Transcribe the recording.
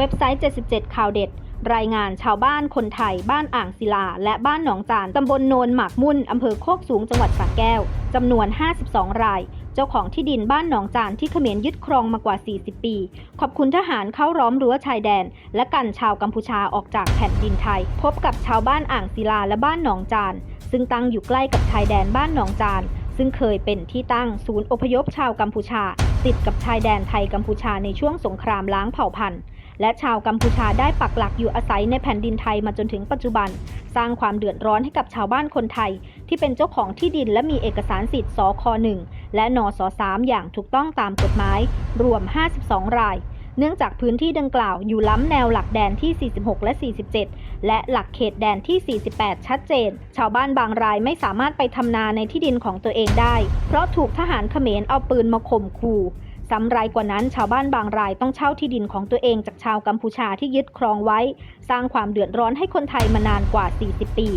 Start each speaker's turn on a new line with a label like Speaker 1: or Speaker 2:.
Speaker 1: เว็บไซต์ 77 ข่าวเด็ด รายงานชาวบ้านคนไทย บ้านอ่างศิลา และบ้านหนองจาน ตำบลโนนหมากมุ่น อำเภอโคกสูง จังหวัดสระแก้ว จำนวน 52 ราย เจ้าของที่ดินบ้านหนองจานที่เขมรยึดครองมากว่า 40 ปี ขอบคุณทหารเข้าร้อมรั้วชายแดน และกันชาวกัมพูชาออกจากแผ่นดินไทย พบกับชาวบ้านอ่างศิลาและบ้านหนองจาน ซึ่งตั้งอยู่ใกล้กับชายแดนบ้านหนองจาน ซึ่งเคยเป็นที่ตั้งศูนย์อพยพชาวกัมพูชาติดกับชายแดนไทยกัมพูชาในช่วงสงครามล้างเผ่าพันธุ์ และชาวกัมพูชาได้ปักหลักอยู่อาศัยในแผ่นดินไทยมาจนถึงปัจจุบัน สร้างความเดือดร้อนให้กับชาวบ้านคนไทย ที่เป็นเจ้าของที่ดินและมีเอกสารสิทธิ์สค1และนส3อย่างถูกต้องตามกฎหมาย รวม 52 รายเนื่องจากพื้นที่ดังกล่าวอยู่ล้ำแนวหลักแดนที่ 46 และ 47 และหลักเขตแดนที่ 48 ชัดเจน ชาวบ้านบางรายไม่สามารถไปทำนาในที่ดินของตัวเองได้ เพราะถูกทหารเขมรเอาปืนมาข่มขู่ ซ้ำรายกว่านั้นชาวบ้านบางรายต้องเช่าที่ดินของตัวเองจากชาวกัมพูชาที่ยึดครองไว้ สร้างความเดือดร้อนให้คนไทยมานานกว่า 40 ปี